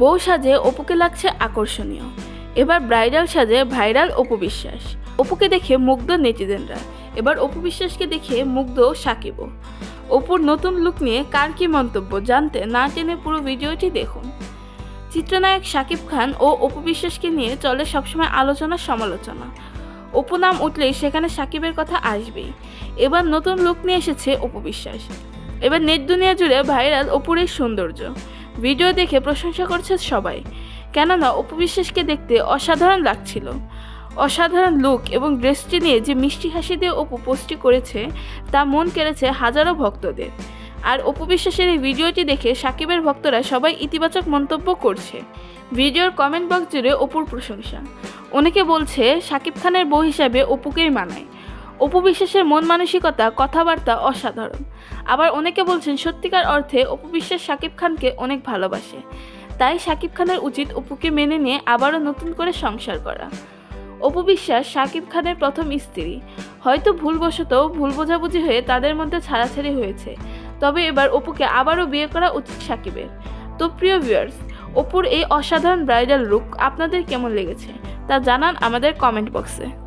বউ সাজে অপুকে লাগছে আকর্ষণীয়। এবার ব্রাইডাল সাজে ভাইরাল অপু বিশ্বাস। অপুকে দেখে মুগ্ধ নেটিজেনরা। এবার অপু বিশ্বাসকে দেখে মুগ্ধ সাকিবও। অপুর নতুন লুক নিয়ে কার কি মন্তব্য জানতে না টেনে পুরো ভিডিওটি দেখুন। চিত্রনায়ক শাকিব খান ও অপু বিশ্বাসকে নিয়ে চলে সবসময় আলোচনা সমালোচনা। অপু নাম উঠলেই সেখানে সাকিবের কথা আসবেই। এবার নতুন লুক নিয়ে এসেছে অপু বিশ্বাস। এবার নেট দুনিয়া জুড়ে ভাইরাল অপুর এই সৌন্দর্য। ভিডিও দেখে প্রশংসা করছে সবাই। কেননা অপু বিশ্বাসকে দেখতে অসাধারণ লাগছিল। অসাধারণ লুক এবং ড্রেসটি নিয়ে যে মিষ্টি হাসি দিয়ে অপু পোস্টটি করেছে, তা মন কেড়েছে হাজারো ভক্তদের। আর অপু বিশ্বাসের এই ভিডিওটি দেখে সাকিবের ভক্তরা সবাই ইতিবাচক মন্তব্য করছে। ভিডিওর কমেন্ট বক্স জুড়ে অপুর প্রশংসা। অনেকে বলছে, সাকিব খানের বউ হিসাবে অপুকেই মানায়। অপু বিশ্বাসের মন মানসিকতা, কথাবার্তা অসাধারণ। আবার অনেকে বলছেন, সত্যিকার অর্থে অপু বিশ্বাস সাকিব খানকে অনেক ভালোবাসে। তাই সাকিব খানের উচিত অপুকে মেনে নিয়ে আবারও নতুন করে সংসার করা। অপু বিশ্বাস সাকিব খানের প্রথম স্ত্রী। হয়তো ভুলবশত ভুল বোঝাবুঝি হয়ে তাদের মধ্যে ছাড়াছাড়ি হয়েছে। তবে এবার অপুকে আবারও বিয়ে করা উচিত সাকিবের তো প্রিয় ভিউয়ার্স অপুর এই অসাধারণ ব্রাইডাল লুক আপনাদের কেমন লেগেছে? তা জানান আমাদের কমেন্ট বক্সে